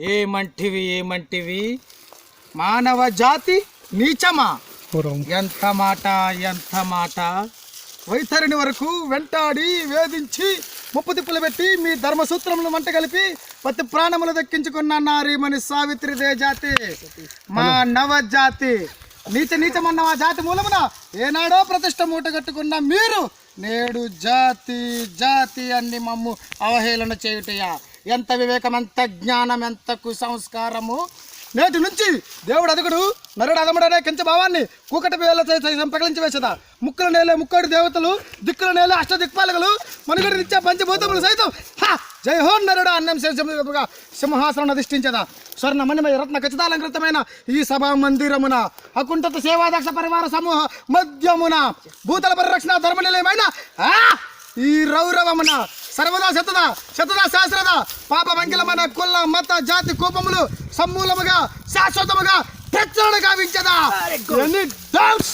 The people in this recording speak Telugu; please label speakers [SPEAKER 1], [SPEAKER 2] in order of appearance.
[SPEAKER 1] ఏమంటివి ఏమంటివి? మానవ జాతి నీచమా? ఎంత మాట ఎంత మాట? వైతరిని వరకు వెంటాడి వేధించి ముప్పు తిప్పులు పెట్టి మీ ధర్మసూత్రములు మంట కలిపి ప్రతి ప్రాణములు దక్కించుకున్న నారీమణి సావిత్రిదే జాతి. మా నవ జాతి. నీచ నీచమన్న మా జాతి మూలమున ఏనాడో ప్రతిష్ట మూట కట్టుకున్న మీరు నేడు జాతి జాతి అన్ని మమ్ము అవహేళన చేయుటయా? ఎంత వివేకం ఎంత జ్ఞానం ఎంత కుసంస్కారము నేటి నుంచి దేవుడు అదుగుడు నరుడు అదముడనే కించ భావాన్ని కూకటి వేల ప్రకటించి వేసదా? ముక్కుల నేలే ముక్కడు దేవతలు దిక్కుల నేలే అష్ట దిక్పాలకులు మనుగడి నిత్య పంచభూతములు సైతం హా! జై హో నరుడు అన్నం సింహ- సింహాసనం అధిష్ఠించదా స్వర్ణ మణిమయ రత్న ఖచ్చితాలంకృతమైన ఈ సభా మందిరమున అకుంఠత సేవాదక్ష పరివార సమూహ మధ్యమున భూతల పరిరక్షణ ధర్మ నిలయమైన ఆ! ఈ రౌరవమున సర్వదా శతద శతద శాస్త్రద పాప మంకిలమైన కుల మత జాతి కోపములు సమూలముగా శాశ్వతముగా ప్రచురణ గావించదా డౌట్స్